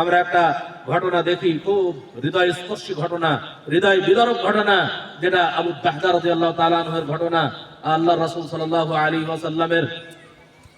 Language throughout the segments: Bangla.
আমরা একটা ঘটনা দেখি, খুব হৃদয় স্পর্শী ঘটনা, হৃদয় বিদারক ঘটনা, যেটা আবু বাহদার আল্লাহ তাআলা আনহুর ঘটনা। আল্লাহ রসুল সাল্লাহ আলী ওয়াসাল্লামের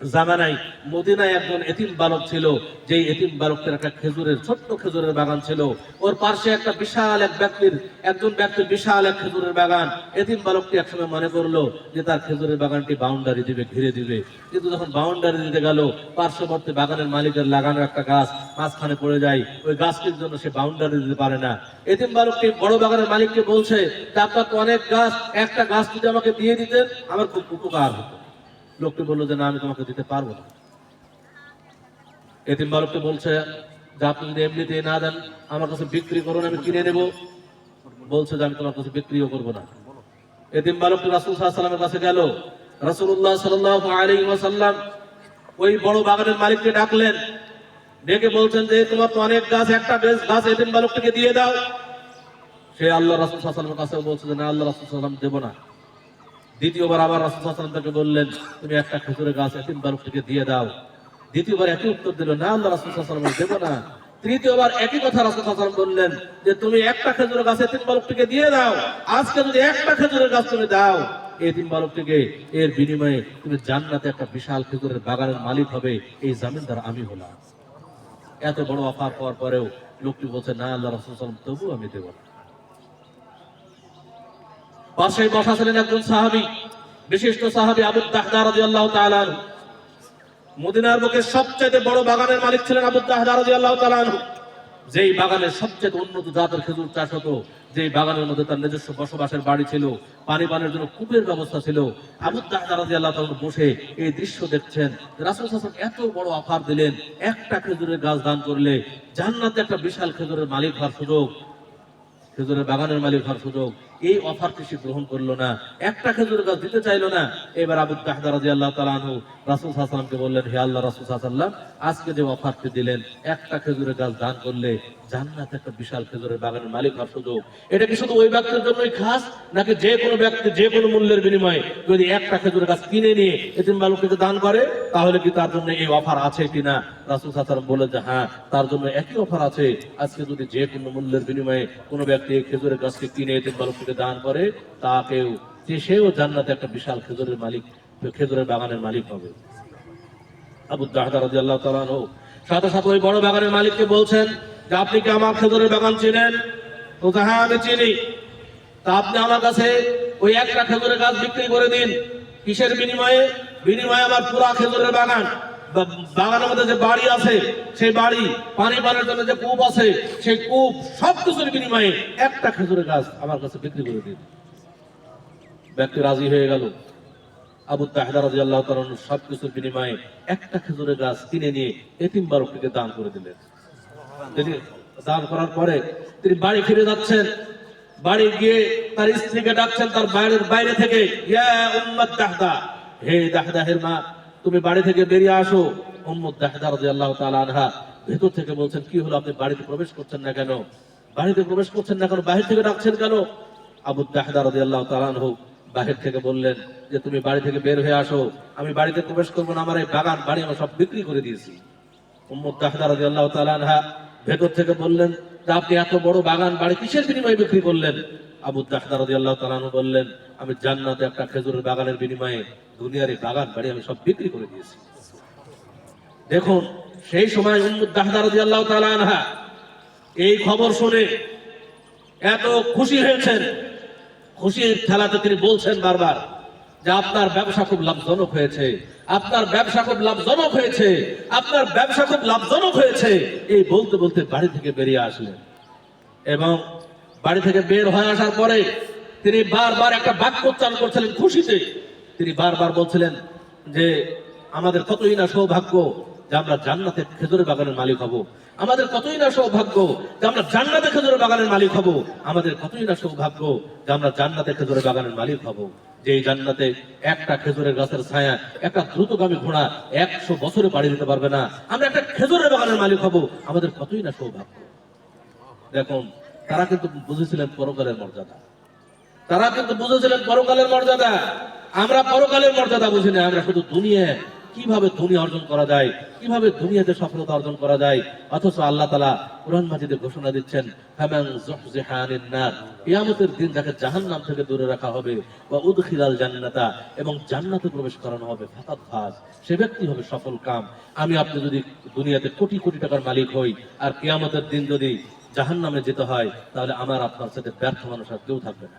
জামানায়, মদিনায় একজন এতিম বালক ছিল যে এতিম বালকটির একটা খেজুরের, ছোট্ট খেজুরের বাগান ছিল। ওর পাশে একটা বিশাল এক ব্যক্তির, একজন ব্যক্তির বিশাল এক খেজুরের বাগান। এতিম বালকটি একসময় মনে করল যে তার খেজুরের বাগানটি বাউন্ডারি দিবে, ঘিরে দিবে। কিন্তু যখন বাউন্ডারি দিতে গেল, পার্শ্ববর্তী বাগানের মালিকের লাগানো একটা গাছ মাঝখানে পড়ে যায়। ওই গাছটির জন্য সে বাউন্ডারি দিতে পারে না। এতিম বালকটি বড় বাগানের মালিককে বলছে আপনার তো অনেক গাছ, একটা গাছ যদি আমাকে দিয়ে দিতেন, আমার খুব উপকার হতো। লোকটি বলল যে, না, আমি তোমাকে দিতে পারব না। এতিম বালকটি বলছে, যে আপনি যদি এমনিতে না দেন, আমার কাছে বিক্রি করুন, আমি কিনে নেব। বলছে যে, আমি তোমার কাছে বিক্রিও করব না। এতিম বালকটি রাসুল সাল্লামের কাছে গেল। রাসুল্লাহ ওই বড় বাগানের মালিককে ডাকলেন। ডেকে বলছেন যে, তোমার তো অনেক গাছ, একটা বেশ গাছ এতিম বালকটিকে দিয়ে দাও। সে আল্লাহ রাসুল সাল্লামের কাছে বলছে যে, না, আল্লাহ রাসুল সাল্লাম দেবো না। দ্বিতীয়বার আবার রাসুল তাকে বললেন, তুমি একটা খেজুরের গাছ এতিম বালকটিকে দিয়ে দাও। দ্বিতীয়বার একই উত্তর দিল, না, আল্লাহ রাসুল সাল্লাম দেবো না। তৃতীয়বার একই কথা রাসুল সাল্লাম বললেন, যে তুমি একটা খেজুরের গাছ এতিম বালকটিকে দিয়ে দাও। আজকে যদি একটা খেজুরের গাছ তুমি দাও এতিম বালকটিকে এর বিনিময়ে তুমি জান্নাতে একটা বিশাল খেজুরের বাগানের মালিক হবে, এই জামিনদার আমি হলাম। এত বড় অফার পাওয়ার পরেও লোকটি বলছে, না, আল্লাহ রাসুল তবু আমি দেবো না। পাশে বসা ছিলেন একজন সাহাবী, বিশিষ্ট সাহাবী আবু দাহদা রাদিয়াল্লাহু তাআলা আনহু। মদিনার বুকে সবচেয়ে বড় বাগানের মালিক ছিলেন আবু দাহদা রাদিয়াল্লাহু তাআলা আনহু। যেই বাগানের সবচেয়ে উন্নত জাতের খেজুর চাষ হতো, যেই বাগানের মধ্যে তার নিজস্ব বসবাসের বাড়ি ছিল, পানি পানের জন্য কূপের ব্যবস্থা ছিল, আবু দাহদা রাদিয়াল্লাহু তাআলা আনহু বসে এই দৃশ্য দেখছেন রাসূল আলাইহি এত বড় অফার দিলেন, একটা খেজুরের গাছ দান করলে জান্নাতে একটা বিশাল খেজুরের মালিক হওয়ার সুযোগ, খেজুরের বাগানের মালিক হওয়ার সুযোগ এই অফারটি সে গ্রহণ করল না, একটা খেজুরের গাছ দিতে চাইলো না। এবার আবু তাহদা রাজি আল্লাহ তালানহু রাসুল সাল্লামকে বললেন, হে আল্লাহ রাসুল সাল্লাম আজকে যে অফারটি দিলেন, একটা খেজুরের গাছ দান করলে জান্নাত একটা বিশাল খেজুরের বাগানের মালিক হওয়ার সুযোগ। এটা কি শুধু ওই ব্যক্তির জন্যই খাস, নাকি যে কোনো ব্যক্তি যে কোনো মূল্যের বিনিময়ে যদি একটা খেজুরের গাছ কিনে নিয়ে এতিম দান করে, তাহলে কি তার জন্য এই অফার আছে কিনা? রাসুল বলে যে হ্যাঁ তার জন্য একই অফার আছে। আজকে যদি যে কোনো মূল্যের বিনিময়ে কোনো ব্যক্তি খেজুরের গাছকে কিনে এতিম দান করে, তাকেও সেও জান্নাতে একটা বিশাল খেজুরের মালিক, খেজুরের বাগানের মালিক হবে। আবু দাহদা রাদিয়াল্লাহু তাআলা আনহু সাথে সাথে ওই বড় বাগানের মালিককে বলছেন যে, আপনি কি আমার খেজুরের বাগান চিনেন? বলছে হ্যাঁ আমি চিনি। তা আপনি আমার কাছে ওই একটা খেজুরের গাছ বিক্রি করে দিন। কিসের বিনিময়ে? বিনিময়ে আমার পুরা খেজুরের বাগান। বাগানের মধ্যে যে বাড়ি আছে, সেই বাড়ি পানি পানের জন্য যে কূপ আছে, সেই কূপ সব কিছুর বিনিময়ে একটা খেজুরের গাছ আমার কাছে বিক্রি করে দিন ব্যক্তি রাজি হয়ে গেল। আবু তাহদা রাজি আল্লাহ সব কিছুর বিনিময়ে একটা খেজুরের গাছ কিনে নিয়ে এতিম বালকটিকে দান করে দিলেন। তিনি দান করার পরে তিনি বাড়ি ফিরে যাচ্ছেন। বাড়ি গিয়ে তার স্ত্রীকে ডাকছেন, তার বাইরের বাইরে থেকে, ইয়া উম্মাত দাহদা, হে দাহদাহের মা তুমি বাড়ি থেকে বেরিয়ে আসো। উম্মত দাহদা রাদিয়াল্লাহু তাআলা আনহা ভেতর থেকে বলছেন, কি হলো? আপনি বাড়িতে প্রবেশ করছেন না কেন? বাড়িতে প্রবেশ করছেন না কেন? বাহির থেকে ডাকছেন কেন? আবু দাহদা রাদিয়াল্লাহু তাআলা আনহু বাহির থেকে বললেন, যে তুমি বাড়ি থেকে বের হয়ে আসো। আমি বাড়িতে প্রবেশ করব না, আমার এই বাগান, বাড়ি আমার সব বিক্রি করে দিয়েছি। উম্মুদ দাহদা রাদিয়াল্লাহু তাআলা আনহা ভেতর থেকে বললেন যে আপনি এত বড় বাগান, বাড়ি কিসের বিনিময়ে বিক্রি করলেন? আবু দাহদা রাদিয়াল্লাহু তাআলা আনহু বললেন, আমি জান্নাতে একটা খেজুরের বাগানের বিনিময়ে দুনিয়ার এই বাগান, বাড়ি আমি সব বিক্রি করে দিয়েছি। দেখুন, সেই সময় উম্মুদ দাহদা রাদিয়াল্লাহু তাআলা আনহা এই খবর শুনে এত খুশি হয়েছেন। খুশির খেলাতে তিনি বলছেন বারবার যে আপনার ব্যবসা খুব লাভজনক হয়েছে, আপনার ব্যবসা খুব লাভজনক হয়েছে, আপনার ব্যবসা খুব লাভজনক হয়েছে, এই বলতে বলতে বাড়ি থেকে বেরিয়ে আসলেন। এবং বাড়ি থেকে বের হয়ে আসার পরে তিনি বারবার একটা বাক্য উচ্চারণ করছিলেন খুশিতে। তিনি বারবার বলছিলেন যে, আমাদের কতই না সৌভাগ্য যে আমরা জান্নাতে খেজুরের বাগানের মালিক হব। আমাদের কতই না সৌভাগ্য যে আমরা জান্নাতে খেজুরের বাগানের মালিক হব। আমাদের কতই না সৌভাগ্য যে আমরা জান্নাতে খেজুরের বাগানের মালিক হব। যে এই জান্নাতে একটা খেজুরের গাছের ছায়া, একটা দ্রুতগামী ঘোড়া একশো বছরে বাড়ি দিতে পারবে না। আমরা একটা খেজুরের বাগানের মালিক হব। আমাদের কতই না সৌভাগ্য। দেখুন, তারা কিন্তু বুঝেছিলেন পরকালের মর্যাদা। তারা কিন্তু বুঝেছিলেন পরকালের মর্যাদা। আমরা পরকালের মর্যাদা বুঝি না, আমরা শুধু দুনিয়ায় কীভাবে দুনিয়া অর্জন করা যায়? কীভাবে দুনিয়াতে সফলতা অর্জন করা যায়? অথচ আল্লাহ তালা কোরআন মাজিদে ঘোষণা দিচ্ছেন কিয়ামতের দিন যাকে জাহান্নাম থেকে দূরে রাখা হবে বা জান্নাতা এবং জান্নাতে প্রবেশ করানো হবে ফাতাত সে ব্যক্তি হবে সফল কাম। আমি আপনি যদি দুনিয়াতে কোটি কোটি টাকার মালিক হই, আর কিয়ামতের দিন যদি জাহান্নামে যেতে হয়, তাহলে আমার আপনার সাথে ব্যর্থ মানুষ আর কেউ থাকবে না।